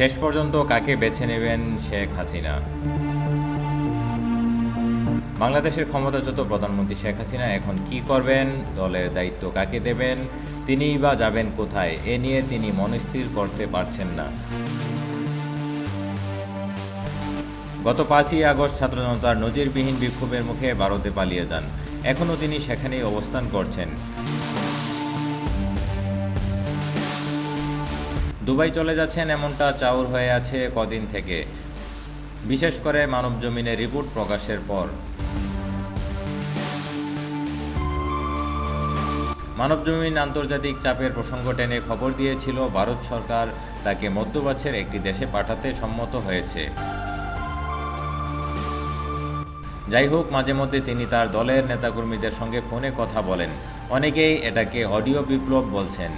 শেষ পর্যন্ত কাকে বেছে নেবেন শেখ হাসিনা? বাংলাদেশের ক্ষমতাচ্যুত প্রধানমন্ত্রী শেখ হাসিনা এখন কি করবেন? দলের দায়িত্ব কাকে দেবেন? তিনিই বা যাবেন কোথায়? এ নিয়ে তিনি মনস্থির করতে পারছেন না। গত পাঁচই আগস্ট ছাত্র জনতার নজিরবিহীন বিক্ষোভের মুখে ভারতে পালিয়ে যান। এখনও তিনি সেখানেই অবস্থান করছেন। দুবাই চলে যাচ্ছেন এমনটা চাউর হয়ে আছে কদিন থেকে। বিশেষ করে মানব জমিনে রিপোর্ট প্রকাশের পর। মানবজমিন আন্তর্জাতিক চাপের প্রসঙ্গ টেনে খবর দিয়েছিল ভারত সরকার। তাকে মধ্যপ্রাচ্যের একটি দেশে পাঠাতে সম্মত হয়েছে। যাই হোক, মাঝে মধ্যে তিনি তার দলের নেতাকর্মীদের সঙ্গে ফোনে কথা বলেন। অনেকেই এটাকে অডিও বিপ্লব বলছেন।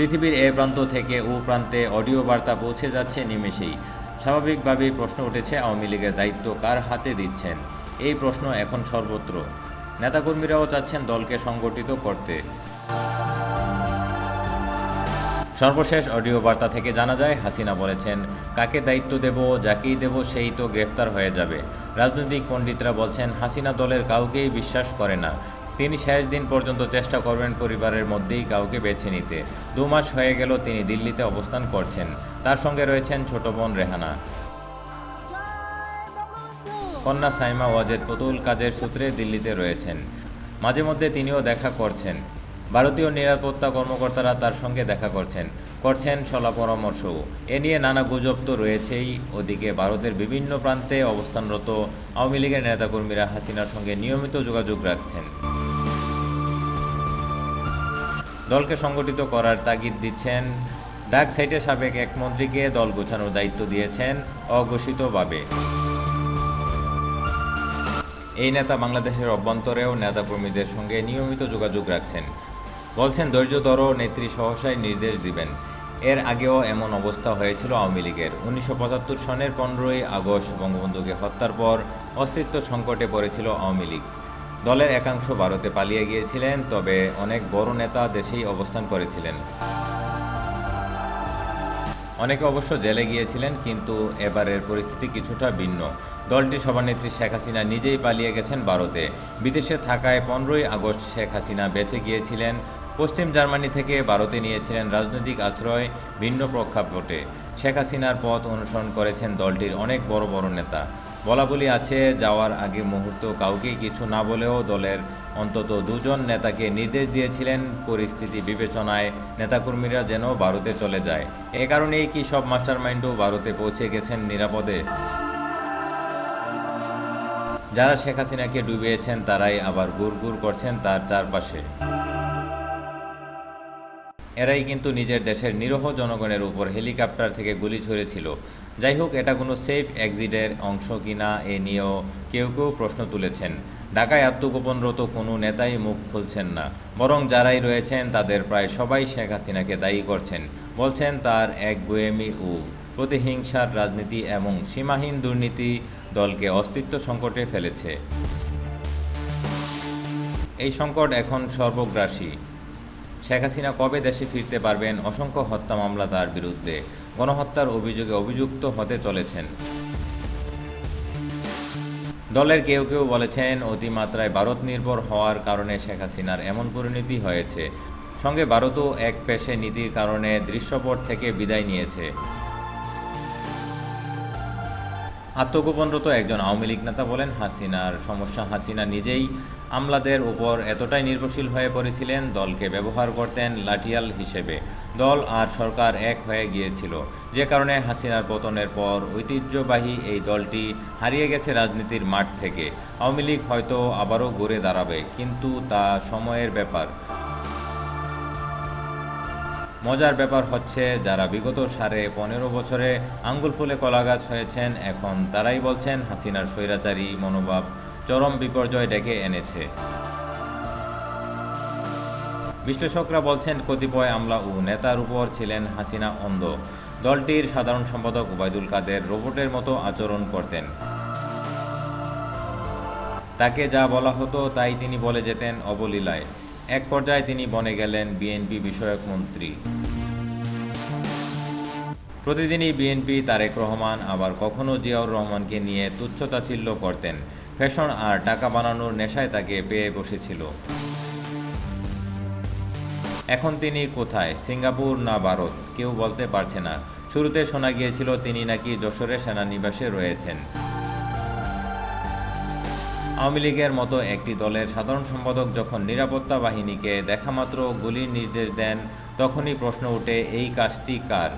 পৃথিবীর এ প্রান্ত থেকে ও প্রান্তে অডিও বার্তা পৌঁছে যাচ্ছে নিমেষেই। স্বাভাবিকভাবেই প্রশ্ন উঠেছে, আওয়ামী লীগের দায়িত্ব কার হাতে দিচ্ছেন? এই প্রশ্ন এখন সর্বত্র। নেতাকর্মীরাও চাচ্ছেন দলকে সংগঠিত করতে। সর্বশেষ অডিও বার্তা থেকে জানা যায়, হাসিনা বলেছেন, কাকে দায়িত্ব দেব, যাকেই দেব সেই তো গ্রেফতার হয়ে যাবে। রাজনৈতিক পণ্ডিতরা বলছেন, হাসিনা দলের কাউকেই বিশ্বাস করে না। তিনি শেষ দিন পর্যন্ত চেষ্টা করবেন পরিবারের মধ্যেই কাউকে বেছে নিতে। দু মাস হয়ে গেল তিনি দিল্লিতে অবস্থান করছেন। তার সঙ্গে রয়েছেন ছোট বোন রেহানা। কন্যা সাইমা ওয়াজেদ পুতুল কাজের সূত্রে দিল্লিতে রয়েছেন। মাঝে মধ্যে তিনিও দেখা করছেন। ভারতীয় নিরাপত্তা কর্মকর্তারা তার সঙ্গে দেখা করছেন। করছেন সলা পরামর্শও এ নিয়ে নানা গুজব তো রয়েছেই। ওদিকে ভারতের বিভিন্ন প্রান্তে অবস্থানরত আওয়ামী লীগের নেতাকর্মীরা হাসিনার সঙ্গে নিয়মিত যোগাযোগ রাখছেন। দলকে সংগঠিত করার তাগিদ দিচ্ছেন। ডাক সাইটে সাবেক এক মন্ত্রীকে দল গোছানোর দায়িত্ব দিয়েছেন অঘোষিতভাবে। এই নেতা বাংলাদেশের অভ্যন্তরেও নেতাকর্মীদের সঙ্গে নিয়মিত যোগাযোগ রাখছেন। বলছেন ধৈর্য ধরো নেত্রী সহসায় নির্দেশ দিবেন। এর আগেও এমন অবস্থা হয়েছিল আওয়ামী লীগের। উনিশশো পঁচাত্তর সনের পনেরোই আগস্ট বঙ্গবন্ধুকে হত্যার পর অস্তিত্ব সংকটে পড়েছিল আওয়ামী লীগ। দলের একাংশ ভারতে পালিয়ে গিয়েছিলেন, তবে অনেক বড় নেতা দেশেই অবস্থান করেছিলেন। অনেকে অবশ্য জেলে গিয়েছিলেন, কিন্তু এবারের পরিস্থিতি কিছুটা ভিন্ন। দলটি সভানেত্রী শেখ হাসিনা নিজেই পালিয়ে গেছেন ভারতে। বিদেশে থাকায় পনেরোই আগস্ট শেখ হাসিনা বেঁচে গিয়েছিলেন। পশ্চিম জার্মানি থেকে ভারতে নিয়েছিলেন রাজনৈতিক আশ্রয় ভিন্ন প্রেক্ষাপটে। শেখ হাসিনার পথ অনুসরণ করেছেন দলটির অনেক বড় বড় নেতা। বলা বলি আছে, যাওয়ার আগে মুহূর্ত কাউকে কিছু না বলেও দলের অন্তত দুজন নেতাকে নির্দেশ দিয়েছিলেন পরিস্থিতি বিবেচনায়। নেতাকর্মীরা যেন ভারতে চলে যায়। এ কারণেই কি সব মাস্টারমাইন্ডও ভারতে পৌঁছে গেছেন নিরাপদে? যারা শেখ হাসিনাকে ডুবিয়েছেন, তারাই আবার গুড় গুড় করছেন তার চারপাশে। এরাই কিন্তু নিজের দেশের নিরহ জনগণের উপর হেলিকপ্টার থেকে গুলি ছড়েছিল। যাই হোক এটা কোনো সেফ এক্সিটের অংশ কিনা এ নিয়েও কেউ কেউ প্রশ্ন তুলেছেন। ঢাকায় আত্মগোপনরত কোনো নেতাই মুখ খুলছেন না। বরং যারাই রয়েছেন, তাদের প্রায় সবাই শেখ হাসিনাকে দায়ী করছেন, বলছেন তার এক গোয়েমি ও প্রতিহিংসার রাজনীতি এবং সীমাহীন দুর্নীতি দলকে অস্তিত্ব সংকটে ফেলেছে। এই সংকট এখন সর্বগ্রাসী। শেখ হাসিনা কবে দেশে ফিরতে পারবেন? অসংখ্য হত্যা মামলা তার বিরুদ্ধে। গণহত্যার অভিযোগে অভিযুক্ত হতে চলেছেন। দলের কেউ কেউ বলেছেন, অতিমাত্রায় ভারত নির্ভর হওয়ার কারণে শেখ হাসিনার এমন পরিণতি হয়েছে। সঙ্গে ভারতও এক পেশে নীতির কারণে দৃশ্যপট থেকে বিদায় নিয়েছে। আত্মগোপনরত একজন আওয়ামী লীগ নেতা বলেন, হাসিনার সমস্যা হাসিনা নিজেই আমলাদের উপর এতটাই নির্ভরশীল হয়ে পড়েছিলেন, দলকে ব্যবহার করতেন লাঠিয়াল হিসেবে। দল আর সরকার এক হয়ে গিয়েছিল। যে কারণে হাসিনার পতনের পর ঐতিহ্যবাহী এই দলটি হারিয়ে গেছে রাজনীতির মাঠ থেকে। আওয়ামী লীগ হয়তো আবারও ঘুরে দাঁড়াবে, কিন্তু তা সময়ের ব্যাপার। মজার ব্যাপার হচ্ছে যারা বিগত সাড়ে পনেরো বছরে আঙ্গুল ফুলে কলাগাছ হয়েছেন, এখন তারাই বলছেন হাসিনার স্বৈরাচারী মনোভাব চরম বিপর্যয় ডেকে এনেছে। বিশ্লেষকরা বলছেন কতিপয় আমলা ও নেতার উপর ছিলেন হাসিনা অন্ধ। দলটির সাধারণ সম্পাদক ওবায়দুল কাদের রোবটের মতো আচরণ করতেন। তাকে যা বলা হতো তাই তিনি বলে যেতেন অবলীলায়। এক পর্যায়ে তিনি বনে গেলেন বিএনপি বিষয়ক মন্ত্রী। প্রতিদিনই বিএনপি তারেক রহমান, আবার কখনো জিয়াউর রহমানকে নিয়ে তুচ্ছতাচ্ছিল্য করতেন। ফ্যাশন আর টাকা বানানোর নেশায় তাকে পেয়ে বসেছিল। এখন তিনি কোথায়? সিঙ্গাপুর না ভারত? কেউ বলতে পারছে না। শুরুতে শোনা গিয়েছিল, তিনি নাকি যশোরে সেনানিবাসে রয়েছেন। আওয়ামী লীগের মতো একটি দলের সাধারণ সম্পাদক যখন নিরাপত্তা বাহিনীকে দেখামাত্র গুলির নির্দেশ দেন, তখনই প্রশ্ন ওঠে, এই কাজটি কার?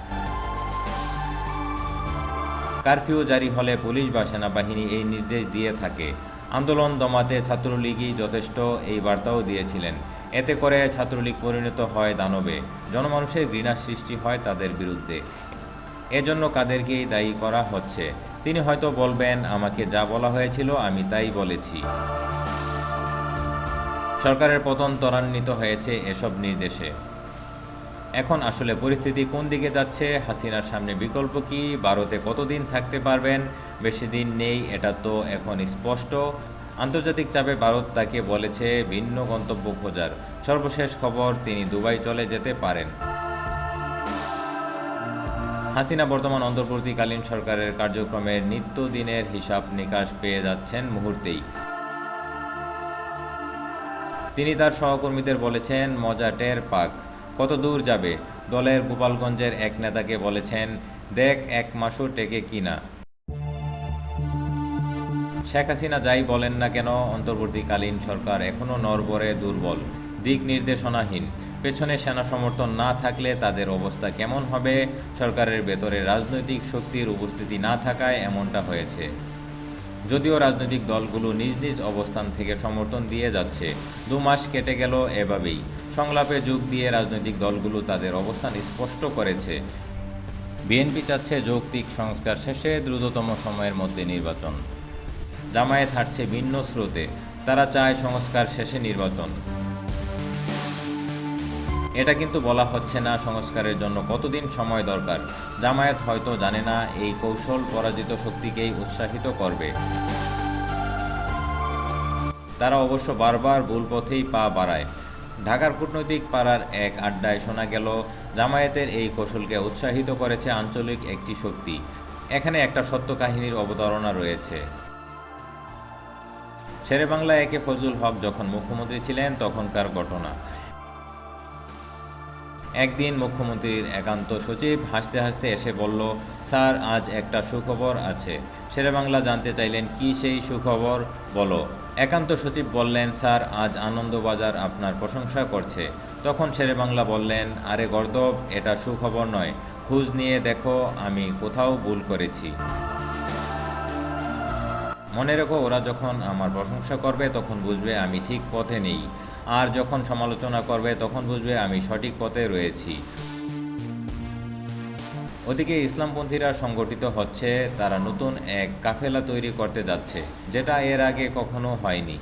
কারফিউ জারি হলে পুলিশ বা সেনাবাহিনী এই নির্দেশ দিয়ে থাকে। আন্দোলন দমাতে ছাত্রলীগই যথেষ্ট, এই বার্তাও দিয়েছিলেন। এতে করে ছাত্রলীগ পরিণত হয় দানবে। জনমানুষের ঘৃণার সৃষ্টি হয় তাদের বিরুদ্ধে। এজন্য কাদেরকেই দায়ী করা হচ্ছে। তিনি হয়তো বলবেন, আমাকে যা বলা হয়েছিল, আমি তাই বলেছি। সরকারের পতন ত্বরান্বিত হয়েছে এসব নির্দেশে। এখন আসলে পরিস্থিতি কোন দিকে যাচ্ছে, হাসিনার সামনে বিকল্প কি, ভারতে কতদিন থাকতে পারবেন, বেশি দিন নেই, এটা তো এখন স্পষ্ট। আন্তর্জাতিক চাপে ভারত তাকে বলেছে, ভিন্ন গন্তব্য খোঁজার। সর্বশেষ খবর, তিনি দুবাই চলে যেতে পারেন। হাসিনা বর্তমান অন্তর্বর্তীকালীন সরকারের কার্যক্রমের নিত্যদিনের হিসাব নিকাশ পেয়ে যাচ্ছেন মুহূর্তেই। তিনি তার সহকর্মীদের বলেছেন, মজা টের পাক। কত দূর যাবে? দলের গোপালগঞ্জের এক নেতাকে বলেছেন, দেখ এক মাসও টেকে কিনা শেখ হাসিনা যাই বলেন না কেন, অন্তর্বর্তীকালীন সরকার এখনও নরবরে দুর্বল। দিক নির্দেশনাহীন। পেছনে সেনা সমর্থন না থাকলে তাদের অবস্থা কেমন হবে? সরকারের ভেতরে রাজনৈতিক শক্তির উপস্থিতি না থাকায় এমনটা হয়েছে। যদিও রাজনৈতিক দলগুলো নিজ নিজ অবস্থান থেকে সমর্থন দিয়ে যাচ্ছে। দু মাস কেটে গেল এভাবেই। সংলাপে যোগ দিয়ে রাজনৈতিক দলগুলো তাদের অবস্থান স্পষ্ট করেছে। বিএনপি চাচ্ছে যৌক্তিক সংস্কার শেষে দ্রুততম সময়ের মধ্যে নির্বাচন। জামায়াত হাঁটছে ভিন্ন স্রোতে। তারা চায় সংস্কার শেষে নির্বাচন। এটা কিন্তু বলা হচ্ছে না সংস্কারের জন্য কতদিন সময় দরকার। জামায়াত হয়তো জানে না এই কৌশল পরাজিত শক্তিকেই উৎসাহিত করবে। তারা অবশ্য বারবার ভুল পথেই পা বাড়ায়। ঢাকার কূটনৈতিক পাড়ার এক আড্ডায় শোনা গেল, জামায়াতের এই কৌশলকে উৎসাহিত করেছে আঞ্চলিক একটি শক্তি। এখানে একটা সত্য কাহিনীর অবতারণা রয়েছে। শেরেবাংলা একে ফজলুল হক যখন মুখ্যমন্ত্রী ছিলেন, তখনকার ঘটনা। একদিন মুখ্যমন্ত্রীর একান্ত সচিব হাসতে হাসতে এসে বলল, স্যার, আজ একটা সুখবর আছে। শেরেবাংলা জানতে চাইলেন কি সেই সুখবর? বলো। একান্ত সচিব বললেন, স্যার, আজ আনন্দবাজার আপনার প্রশংসা করছে। তখন শেরেবাংলা বললেন, আরে গর্দব, এটা সুখবর নয়। খোঁজ নিয়ে দেখো, আমি কোথাও ভুল করেছি। মনে রেখো, ওরা যখন আমার প্রশংসা করবে, তখন বুঝবে আমি ঠিক পথে নেই। আর যখন সমালোচনা করবে, তখন বুঝবে আমি সঠিক পথে রয়েছি। ওদিকে ইসলামপন্থীরা সংগঠিত হচ্ছে, তারা নতুন এক কাফেলা তৈরি করতে যাচ্ছে, যেটা এর আগে কখনো হয়নি।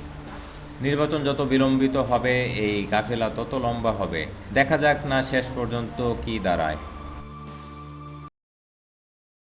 নির্বাচন যত বিলম্বিত হবে, এই কাফেলা তত লম্বা হবে। দেখা যাক না শেষ পর্যন্ত কি দাঁড়ায়।